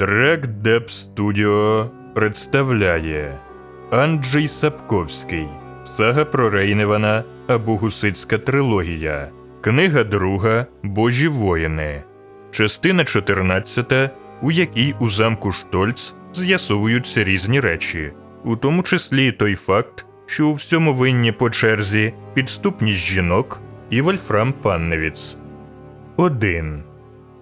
Дрек Деп Студіо представляє Анджей Сапковський Сага про Рейневана або Гусицька трилогія. Книга друга Божі воїни. Частина 14, у якій у замку Штольц з'ясовуються різні речі, у тому числі той факт, що у всьому винні по черзі підступність жінок і Вольфрам Панневіц. 1.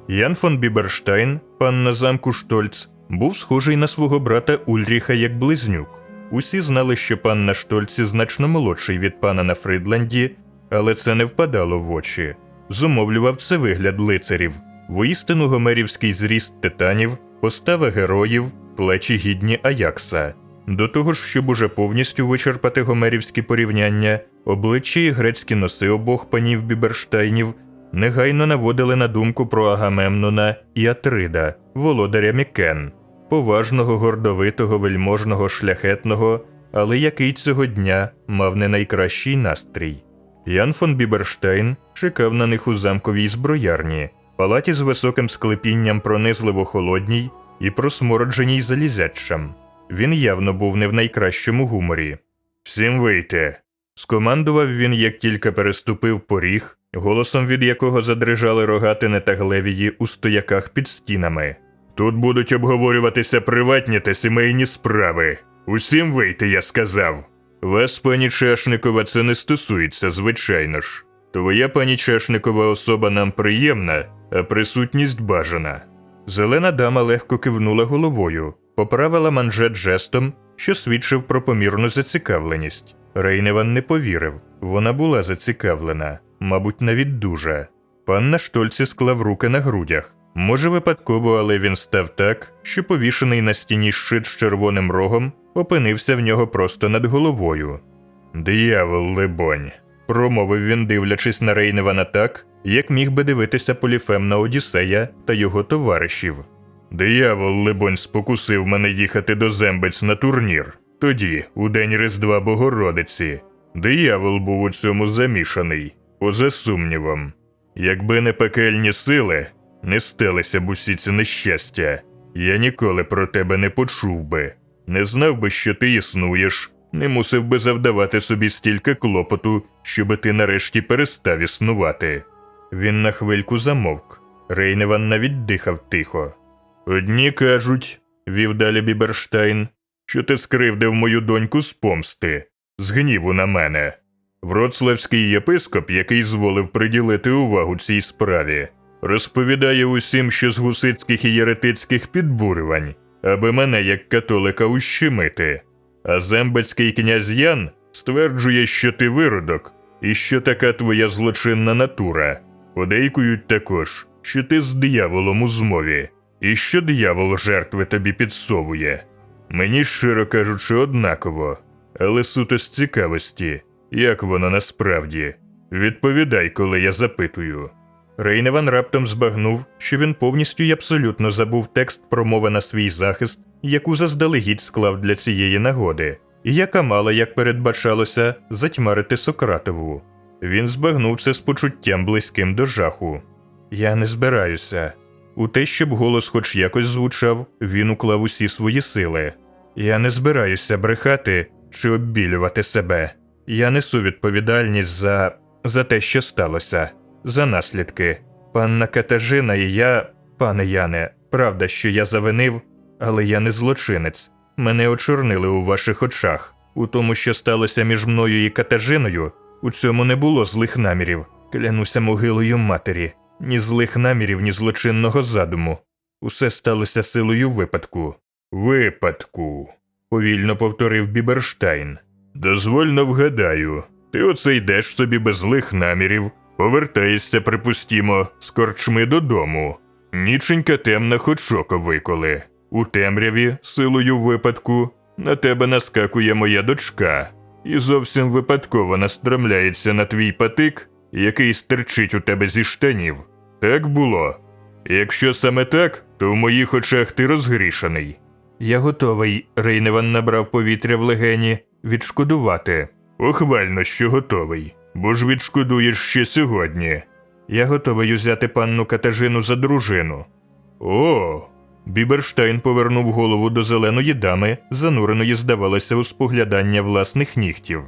Ян фон Біберштайн, пан на замку Штольц, був схожий на свого брата Ульріха як близнюк. Усі знали, що пан на Штольці значно молодший від пана на Фридланді, але це не впадало в очі. Зумовлював це вигляд лицарів, воістину гомерівський зріст титанів, постава героїв, плечі гідні Аякса. До того ж, щоб уже повністю вичерпати гомерівські порівняння, обличчя і грецькі носи обох панів Біберштайнів негайно наводили на думку про Агамемнона і Атрида, володаря Мікен, поважного, гордовитого, вельможного, шляхетного, але який цього дня мав не найкращий настрій. Ян фон Біберштейн чекав на них у замковій зброярні, палаті з високим склепінням пронизливо холодній і просмородженій залізячам. Він явно був не в найкращому гуморі. Всім вийти. Скомандував він, як тільки переступив поріг, голосом від якого задрижали рогатини та глевії у стояках під стінами. Тут будуть обговорюватися приватні та сімейні справи. Усім вийти, я сказав. Вас, пані Чашникова, це не стосується, звичайно ж. Твоя пані Чашникова особа нам приємна, а присутність бажана. Зелена дама легко кивнула головою, поправила манжет жестом, що свідчив про помірну зацікавленість. Рейневан не повірив, вона була зацікавлена, мабуть, навіть дуже. Пан на штольці склав руки на грудях. Може, випадково, але він став так, що повішений на стіні щит з червоним рогом опинився в нього просто над головою. Диявол, либонь, промовив він, дивлячись на Рейневана так, як міг би дивитися поліфем на Одіссея та його товаришів. Диявол, либонь, спокусив мене їхати до зембець на турнір. Тоді, у день Різдва Богородиці, диявол був у цьому замішаний, поза сумнівом. Якби не пекельні сили, не сталися б усі ці нещастя. Я ніколи про тебе не почув би, не знав би, що ти існуєш, не мусив би завдавати собі стільки клопоту, щоби ти нарешті перестав існувати. Він на хвильку замовк. Рейневан навіть дихав тихо. Одні кажуть, вів далі Біберштайн, що ти скривдив мою доньку з помсти, з гніву на мене. Вроцлавський єпископ, який зволив приділити увагу цій справі, розповідає усім, що з гусицьких і єретицьких підбурювань, аби мене як католика ущемити. А зембецький князь Ян стверджує, що ти виродок і що така твоя злочинна натура. Подейкують також, що ти з дияволом у змові, і що диявол жертви тобі підсовує. Мені, щиро кажучи, однаково, але суто з цікавості, як воно насправді. Відповідай, коли я запитую. Рейневан раптом збагнув, що він повністю й абсолютно забув текст промови на свій захист, яку заздалегідь склав для цієї нагоди, і яка мала, як передбачалося, затьмарити Сократову. Він збагнув це з почуттям близьким до жаху. Я не збираюся. У те, щоб голос хоч якось звучав, він уклав усі свої сили. Я не збираюся брехати чи оббілювати себе. Я несу відповідальність за за те, що сталося, за наслідки. Панна Катажина і я, пане Яне, правда, що я завинив, але я не злочинець. Мене очорнили у ваших очах. У тому, що сталося між мною і Катажиною, у цьому не було злих намірів. Клянуся могилою матері, ні злих намірів, ні злочинного задуму. Усе сталося силою випадку. Випадку, повільно повторив Біберштайн. Дозвольно вгадаю, ти оце йдеш собі без злих намірів, повертаєшся, припустімо, з корчми додому. Ніченька темна хоч виколи. У темряві, силою випадку, на тебе наскакує моя дочка, і зовсім випадково настромляється на твій патик, який стерчить у тебе зі штанів. Так було. Якщо саме так, то в моїх очах ти розгрішений. Я готовий, Рейневан набрав повітря в легені, відшкодувати. Похвально, що готовий, бо ж відшкодуєш ще сьогодні. Я готовий узяти панну Катажину за дружину. О, Біберштайн повернув голову до зеленої дами, зануреної, здавалося, у споглядання власних нігтів.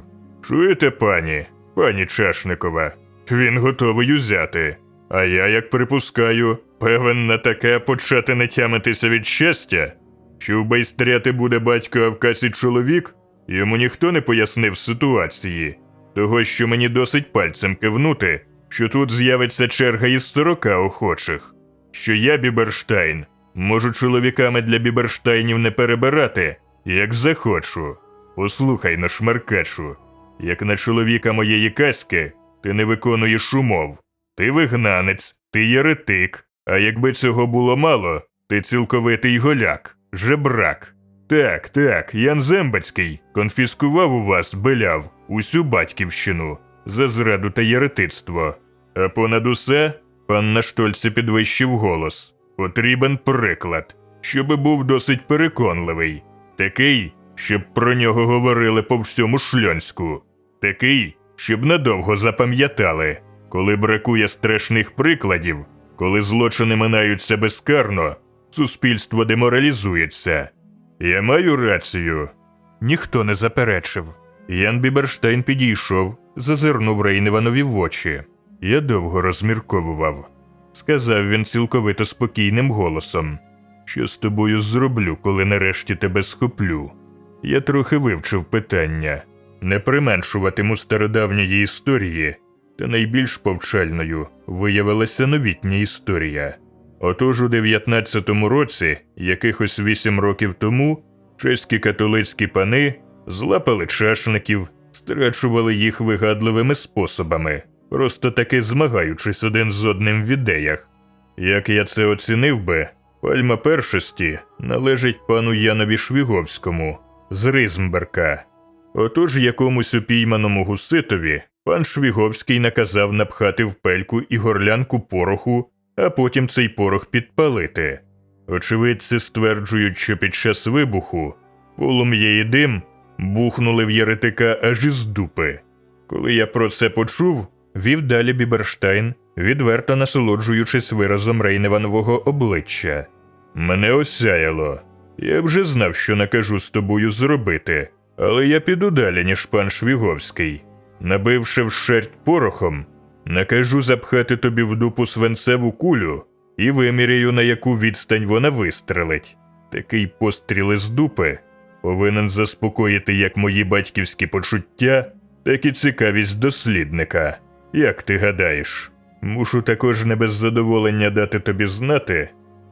Чуєте, пані, пані Чашникова, він готовий узяти. А я, як припускаю, певен на таке почати не тямитися від щастя, що в байстряти буде батько а чоловік, йому ніхто не пояснив ситуації, того, що мені досить пальцем кивнути, що тут з'явиться черга із сорока охочих, що я, Біберштайн, можу чоловіками для Біберштайнів не перебирати, як захочу. Послухай на як на чоловіка моєї каськи, ти не виконуєш умов. Ти вигнанець, ти єретик, а якби цього було мало, ти цілковитий голяк, жебрак. Так, так, Ян Зембацький конфіскував у вас, беляв, усю батьківщину за зраду та єретицтво. А понад усе, пан на штольці підвищив голос. Потрібен приклад, щоби був досить переконливий, такий, щоб про нього говорили по всьому шльонську, такий, щоб надовго запам'ятали. Коли бракує страшних прикладів, коли злочини минаються безкарно, суспільство деморалізується. Я маю рацію. Ніхто не заперечив. Ян Біберштейн підійшов, зазирнув Рейневанові в очі. Я довго розмірковував. Сказав він цілковито спокійним голосом, що з тобою зроблю, коли нарешті тебе схоплю. Я трохи вивчив питання, не применшуватиму стародавньої історії, та найбільш повчальною виявилася новітня історія. Отож у 19-му році, якихось вісім років тому, чеські католицькі пани злапали чашників, страчували їх вигадливими способами, просто таки змагаючись один з одним в ідеях. Як я це оцінив би, пальма першості належить пану Янові Швіговському з Ризмберка. Отож якомусь упійманому гуситові пан Швіговський наказав напхати в пельку і горлянку пороху, а потім цей порох підпалити. Очевидці стверджують, що під час вибуху полум'я і дим бухнули в єретика аж із дупи. Коли я про це почув, вів далі Біберштайн, відверто насолоджуючись виразом Рейневанового обличчя. Мене осяяло. Я вже знав, що накажу з тобою зробити, але я піду далі, ніж пан Швіговський. Набивши вщерть порохом, накажу запхати тобі в дупу свинцеву кулю і виміряю, на яку відстань вона вистрелить. Такий постріл із дупи повинен заспокоїти як мої батьківські почуття, так і цікавість дослідника. Як ти гадаєш? Мушу також не без задоволення дати тобі знати,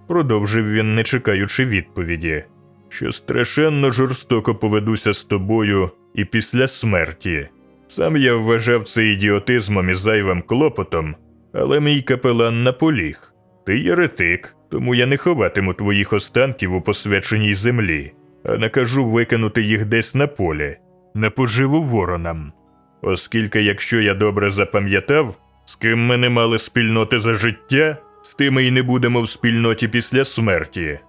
продовжив він, не чекаючи відповіді, що страшенно жорстоко поведуся з тобою і після смерті. Сам я вважав це ідіотизмом і зайвим клопотом, але мій капелан наполіг. Ти єретик, тому я не ховатиму твоїх останків у посвяченій землі, а накажу викинути їх десь на полі, на поживу воронам. Оскільки, якщо я добре запам'ятав, з ким ми не мали спільноти за життя, з тими й не будемо в спільноті після смерті.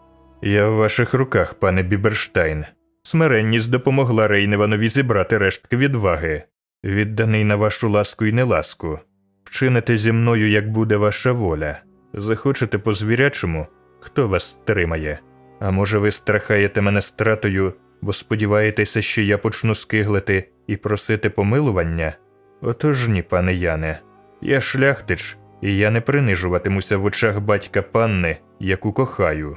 Я в ваших руках, пане Біберштайн. Смиренність допомогла Рейневанові зібрати рештки відваги, відданий на вашу ласку і неласку. Вчините зі мною, як буде ваша воля. Захочете по звірячому, хто вас стримає? А може, ви страхаєте мене стратою, бо сподіваєтеся, що я почну скиглити і просити помилування? Отож ні, пане Яне, я шляхтич, і я не принижуватимуся в очах батька панни, яку кохаю.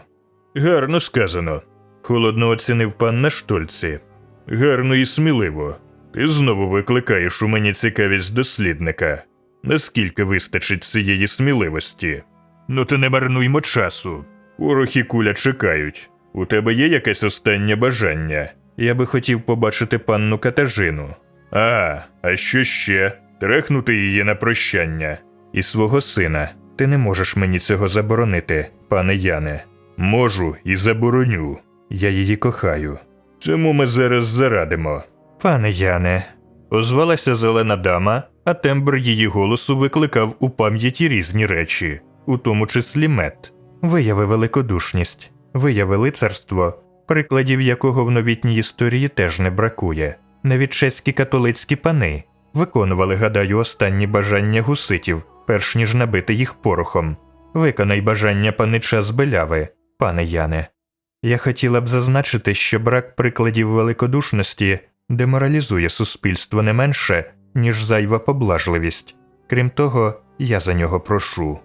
Гарно сказано, холодно оцінив пан на штольці. Гарно і сміливо. Ти знову викликаєш у мені цікавість дослідника. Наскільки вистачить цієї сміливості? Ну, то не марнуймо часу. Порох і куля чекають. У тебе є якесь останнє бажання? Я би хотів побачити панну Катажину. А, а що ще? Трехнути її на прощання. І свого сина. Ти не можеш мені цього заборонити, пане Яне. Можу і забороню. Я її кохаю. Цьому ми зараз зарадимо. Пане Яне, озвалася зелена дама, а тембр її голосу викликав у пам'яті різні речі, у тому числі мед. Вияви великодушність, вияви лицарство, прикладів якого в новітній історії теж не бракує. Навіть чеські католицькі пани виконували, гадаю, останні бажання гуситів, перш ніж набити їх порохом. Виконай бажання панича з беляви, пане Яне. Я хотіла б зазначити, що брак прикладів великодушності деморалізує суспільство не менше, ніж зайва поблажливість. Крім того, я за нього прошу.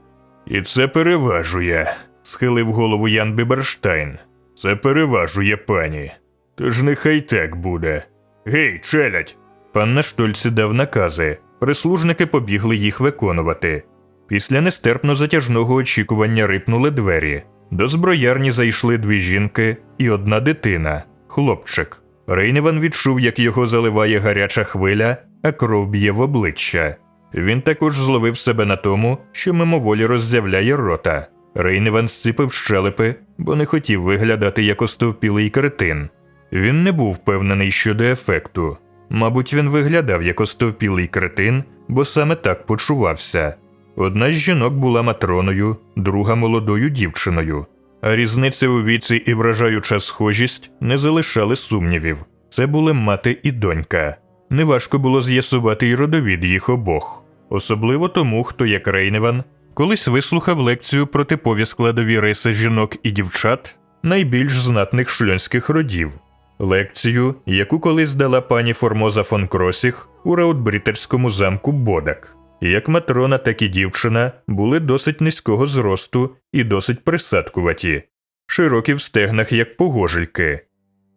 І це переважує, схилив голову Ян Біберштайн. Це переважує пані. Тож нехай так буде. Гей, челядь! Пан на штольці дав накази. Прислужники побігли їх виконувати. Після нестерпно затяжного очікування рипнули двері. До зброярні зайшли дві жінки і одна дитина хлопчик. Рейневан відчув, як його заливає гаряча хвиля, а кров б'є в обличчя. Він також зловив себе на тому, що мимоволі роззявляє рота. Рейневан зціпив щелепи, бо не хотів виглядати як остовпілий кретин. Він не був впевнений щодо ефекту. Мабуть, він виглядав як остовпілий кретин, бо саме так почувався. Одна з жінок була матроною, друга молодою дівчиною. Різниця у віці і вражаюча схожість не залишали сумнівів. Це були мати і донька. Неважко було з'ясувати й родовід їх обох, особливо тому, хто, як Рейневан, колись вислухав лекцію про типові складові риси жінок і дівчат найбільш знатних шльонських родів. Лекцію, яку колись дала пані Формоза фон Кросіх у раутбрітерському замку Бодак. Як матрона, так і дівчина були досить низького зросту і досить присадкуваті, широкі в стегнах, як погожельки.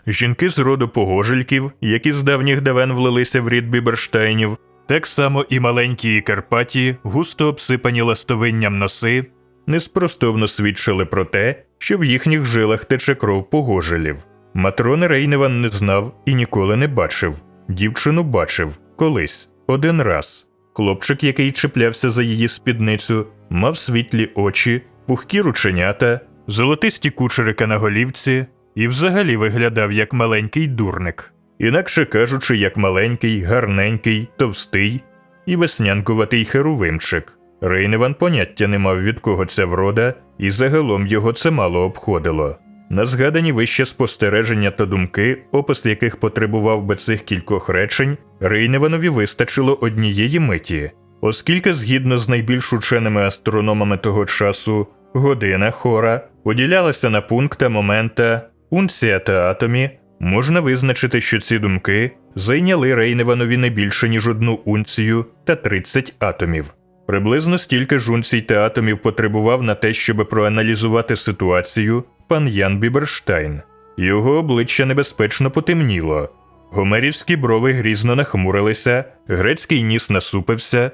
Жінки з роду погожельків, які з давніх давен влилися в рід Біберштайнів, так само і маленькі і Карпаті, густо обсипані ластовинням носи, неспростовно свідчили про те, що в їхніх жилах тече кров погожелів. Матрони Рейневан не знав і ніколи не бачив. Дівчину бачив колись, один раз. Хлопчик, який чіплявся за її спідницю, мав світлі очі, пухкі рученята, золотисті кучерики на голівці і взагалі виглядав як маленький дурник, інакше кажучи, як маленький, гарненький, товстий і веснянкуватий херувимчик. Рейневан поняття не мав від кого ця врода, і загалом його це мало обходило. На згадані вище спостереження та думки, опис яких потребував би цих кількох речень, Рейневанові вистачило однієї миті, оскільки, згідно з найбільш ученими астрономами того часу, година хора поділялася на пункта момента, унція та атомі, можна визначити, що ці думки зайняли Рейневанові не більше, ніж одну унцію та 30 атомів. Приблизно стільки ж унцій та атомів потребував на те, щоб проаналізувати ситуацію пан Ян Біберштайн. Його обличчя небезпечно потемніло. Гомерівські брови грізно нахмурилися, грецький ніс насупився,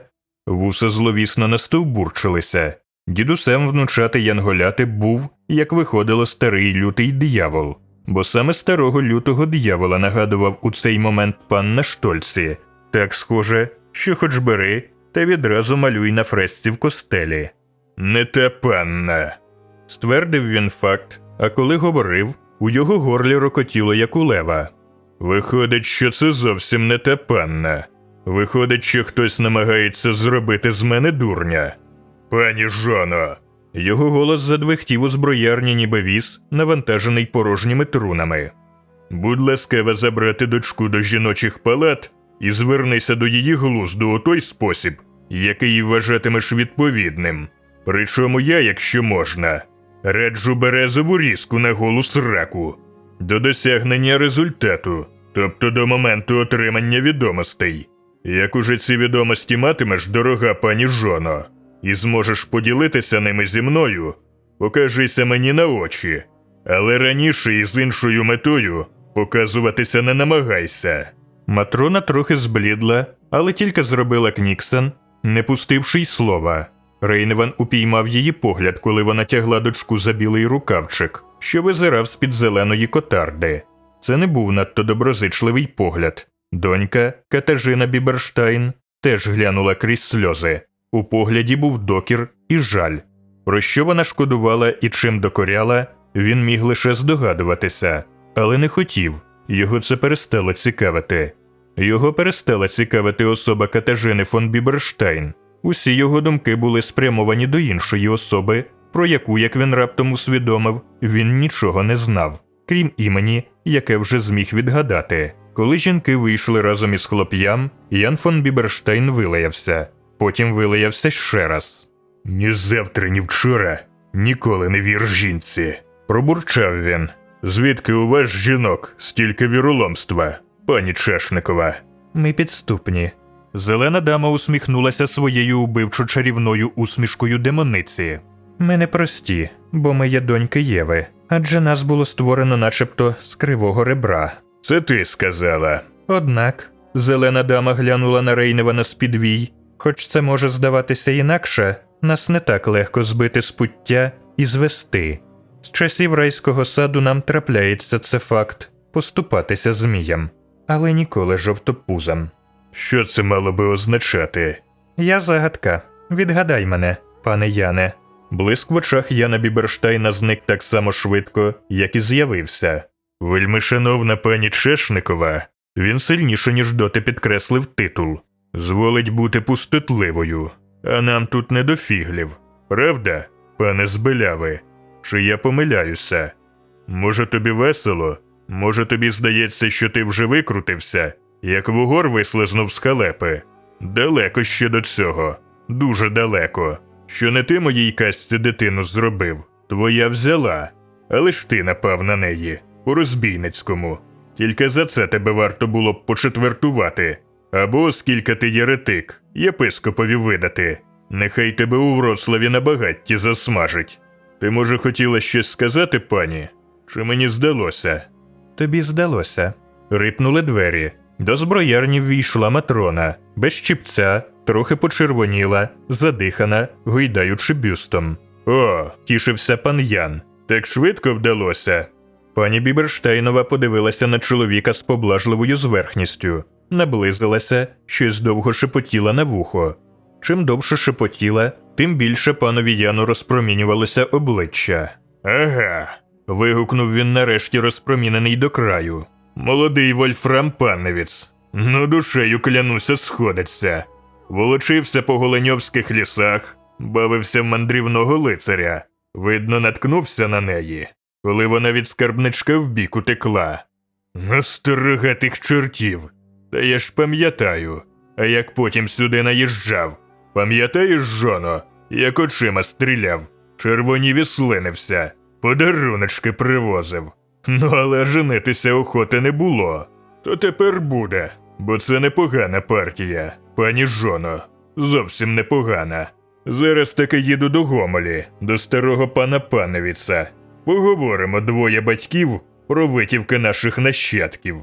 вуса зловісно настовбурчилися. Дідусем внучати янголяти був, як виходило, старий лютий диявол, бо саме старого лютого диявола нагадував у цей момент пан на штольці, так схоже, що хоч бери, та відразу малюй на фресці в костелі. Не те панна. Ствердив він факт, а коли говорив, у його горлі рокотіло, як у лева. Виходить, що це зовсім не те панна. Виходить, що хтось намагається зробити з мене дурня. Пані Жоно. Його голос задвихтів у зброярні, ніби віз, навантажений порожніми трунами. Будь ласкава забрати дочку до жіночих палат і звернися до її глузду у той спосіб, який вважатимеш відповідним. Причому я, якщо можна, раджу березову різку на голу сраку до досягнення результату, тобто до моменту отримання відомостей. Як уже ці відомості матимеш, дорога пані Жоно, і зможеш поділитися ними зі мною, покажися мені на очі, але раніше і з іншою метою показуватися не намагайся. Матрона трохи зблідла, але тільки зробила кніксен, не пустивши й слова. Рейневан упіймав її погляд, коли вона тягла дочку за білий рукавчик, що визирав з-під зеленої котарди. Це не був надто доброзичливий погляд. Донька Катажина Біберштайн теж глянула крізь сльози. У погляді був докір і жаль. Про що вона шкодувала і чим докоряла, він міг лише здогадуватися, але не хотів. Його це перестало цікавити. Його перестала цікавити особа Катажини фон Біберштайн. Усі його думки були спрямовані до іншої особи, про яку, як він раптом усвідомив, він нічого не знав, крім імені, яке вже зміг відгадати. Коли жінки вийшли разом із хлоп'ям, Ян фон Біберштайн вилаявся, потім вилаявся ще раз. Ні завтра, ні вчора ніколи не вір жінці. Пробурчав він. Звідки у вас жінок стільки віроломства, пані Чешникова? Ми підступні. Зелена дама усміхнулася своєю убивчо чарівною усмішкою демониці. Ми не прості, бо ми є доньки Єви, адже нас було створено начебто з кривого ребра. Це ти сказала. Однак, зелена дама глянула на Рейневана з підвій. Хоч це може здаватися інакше, нас не так легко збити з пуття і звести. З часів райського саду нам трапляється це факт поступатися зміям, але ніколи жовтопузам. Що це мало би означати? Я загадка. Відгадай мене, пане Яне. Блиск в очах Яна Біберштайна зник так само швидко, як і з'явився. Вельми шановна пані Чешникова, він сильніше, ніж доти підкреслив титул. Зволить бути пустотливою, а нам тут не до фіглів. Правда, пане Збеляви? Чи я помиляюся? Може, тобі весело? Може, тобі здається, що ти вже викрутився, як вугор вислизнув з халепи? Далеко ще до цього, дуже далеко. Що не ти моїй казці дитину зробив, твоя взяла, але ж ти напав на неї, по розбійницькому. Тільки за це тебе варто було б почетвертувати, або, оскільки ти єретик, єпископові видати. Нехай тебе у Вроцлаві на багатті засмажить. Ти, може, хотіла щось сказати, пані? Чи мені здалося? Тобі здалося. Рипнули двері. До зброярні ввійшла матрона, без щипця, трохи почервоніла, задихана, гойдаючи бюстом. О, тішився пан Ян. Так швидко вдалося. Пані Біберштейнова подивилася на чоловіка з поблажливою зверхністю, наблизилася, щось довго шепотіла на вухо. Чим довше шепотіла, тим більше панові Яну розпромінювалося обличчя. Ага. вигукнув він нарешті розпромінений до краю. Молодий Вольфрам Панневіц. Ну, душею клянуся, сходиться. Волочився по голеньовських лісах, бавився в мандрівного лицаря. Видно, наткнувся на неї, коли вона від скарбничка вбік утекла. Настерега тих чортів. Та я ж пам'ятаю, а як потім сюди наїжджав. Пам'ятаєш, жоно, як очима стріляв, червонів і слинився, подаруночки привозив. Ну, але женитися охоти не було. То тепер буде, бо це непогана партія, пані жоно. Зовсім непогана. Зараз таки їду до Гомелі, до старого пана Пановіца. Поговоримо двоє батьків про витівки наших нащадків.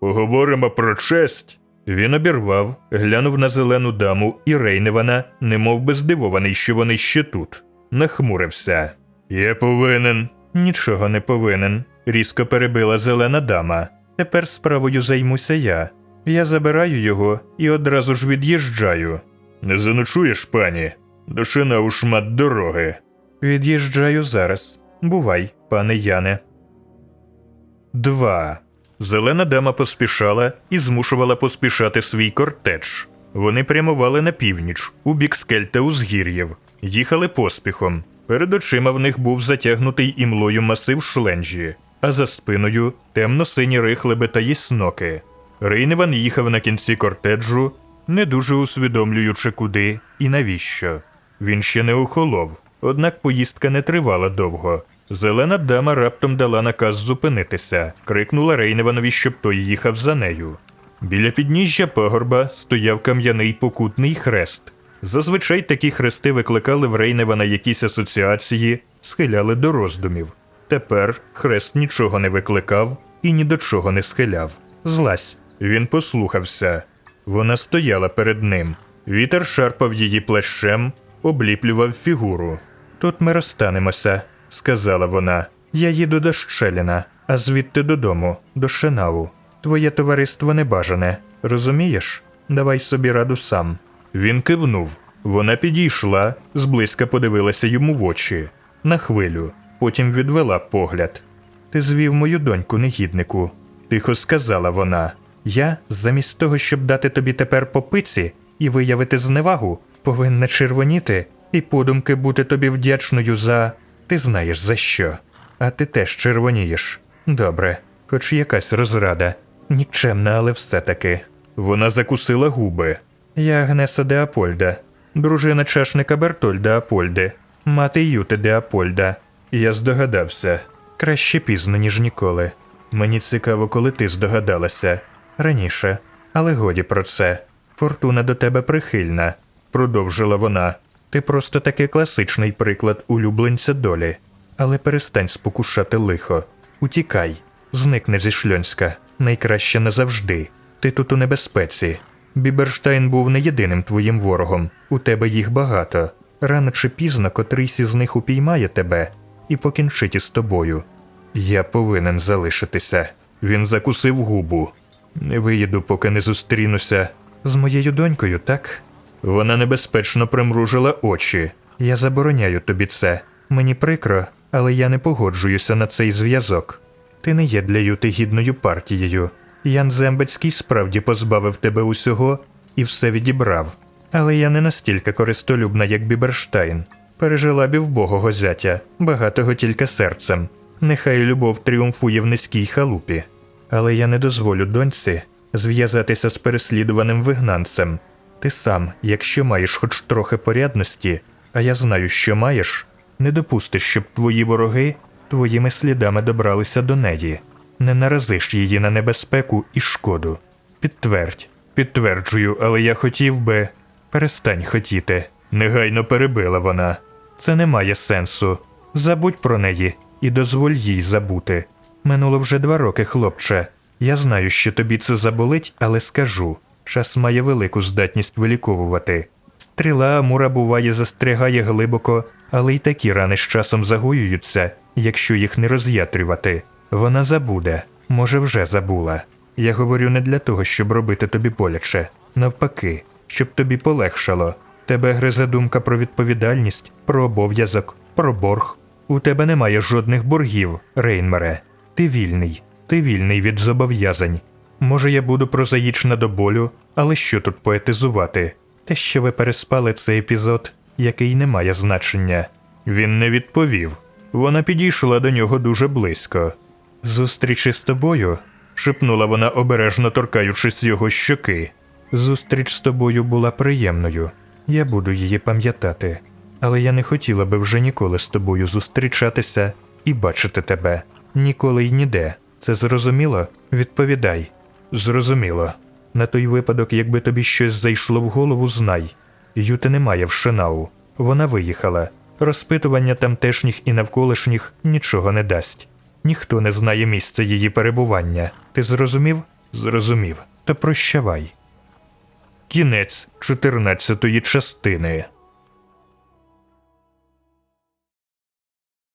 Поговоримо про честь. Він обірвав, глянув на зелену даму і Рейневана, немов би здивований, що вони ще тут. Нахмурився. Я повинен. Нічого не повинен, різко перебила зелена дама. Тепер справою займуся я. Я забираю його і одразу ж від'їжджаю. Не заночуєш, пані? Дошина у шмат дороги. Від'їжджаю зараз. Бувай, пане Яне. 2. Зелена дама поспішала і змушувала поспішати свій кортеж. Вони прямували на північ, у бік скель та узгір'їв, їхали поспіхом. Перед очима в них був затягнутий імлою масив шленджі, а за спиною темно-сині рихлеби та їсноки. Рейневан їхав на кінці кортеджу, не дуже усвідомлюючи куди і навіщо. Він ще не охолов, однак поїздка не тривала довго. Зелена дама раптом дала наказ зупинитися, крикнула Рейневанові, щоб той їхав за нею. Біля підніжжя пагорба стояв кам'яний покутний хрест. Зазвичай такі хрести викликали в Рейневана якісь асоціації, схиляли до роздумів. Тепер хрест нічого не викликав і ні до чого не схиляв. Злась. Він послухався. Вона стояла перед ним. Вітер шарпав її плащем, обліплював фігуру. Тут ми розстанемося, сказала вона. Я їду до Щеліна, а звідти додому, до Шенау. Твоє товариство небажане, розумієш? Давай собі раду сам. Він кивнув. Вона підійшла, зблизька подивилася йому в очі. На хвилю, потім відвела погляд. Ти звів мою доньку, негіднику, тихо сказала вона. Я, замість того, щоб дати тобі тепер по пиці і виявити зневагу, повинна червоніти і подумки бути тобі вдячною за. Ти знаєш за що. А ти теж червонієш. Добре, хоч якась розрада. Нікчемна, але все-таки. Вона закусила губи. Я Агнеса де Апольда, дружина чашника Бертольда Апольди, мати Юти де Апольда. Я здогадався. Краще пізно, ніж ніколи. Мені цікаво, коли ти здогадалася. Раніше, але годі про це. Фортуна до тебе прихильна, продовжила вона. Ти просто такий класичний приклад улюбленця долі. Але перестань спокушати лихо. Утікай, зникни зі Шльонська. Найкраще назавжди. Ти тут у небезпеці. Біберштайн був не єдиним твоїм ворогом. У тебе їх багато. Рано чи пізно котрийсь із них упіймає тебе і покінчить із тобою. Я повинен залишитися. Він закусив губу. Не виїду, поки не зустрінуся. З моєю донькою, так? Вона небезпечно примружила очі. Я забороняю тобі це. Мені прикро, але я не погоджуюся на цей зв'язок. Ти не є для Юти гідною партією. Ян Зембецький справді позбавив тебе усього і все відібрав. Але я не настільки користолюбна, як Біберштайн. Пережила б і вбогого зятя, багатого тільки серцем. Нехай любов тріумфує в низькій халупі. Але я не дозволю доньці зв'язатися з переслідуваним вигнанцем. Ти сам, якщо маєш хоч трохи порядності, а я знаю, що маєш, не допустиш, щоб твої вороги твоїми слідами добралися до неї. Не наразиш її на небезпеку і шкоду. Підтвердь, підтверджую, але я хотів би. Перестань хотіти. Негайно перебила вона. Це не має сенсу. Забудь про неї і дозволь їй забути. Минуло вже два роки, хлопче. Я знаю, що тобі це заболить, але скажу. Час має велику здатність виліковувати. Стріла Амура буває застрягає глибоко, але й такі рани з часом загоюються, якщо їх не роз'ятрювати. Вона забуде, може, вже забула. Я говорю не для того, щоб робити тобі боляче, навпаки, щоб тобі полегшало. Тебе гризе думка про відповідальність, про обов'язок, про борг. У тебе немає жодних боргів, Рейнмере. Ти вільний, ти вільний від зобов'язань. Може, я буду прозаїчна до болю, але що тут поетизувати? Те, що ви переспали цей епізод, який не має значення. Він не відповів. Вона підійшла до нього дуже близько. Зустріч із тобою, шепнула вона, обережно торкаючись його щоки. Зустріч з тобою була приємною. Я буду її пам'ятати. Але я не хотіла би вже ніколи з тобою зустрічатися і бачити тебе. Ніколи й ніде. Це зрозуміло? Відповідай. Зрозуміло. На той випадок, якби тобі щось зайшло в голову, знай. Юти немає в Шинау. Вона виїхала. Розпитування тамтешніх і навколишніх нічого не дасть. Ніхто не знає місця її перебування. Ти зрозумів? Зрозумів. Та прощавай. Кінець 14 частини.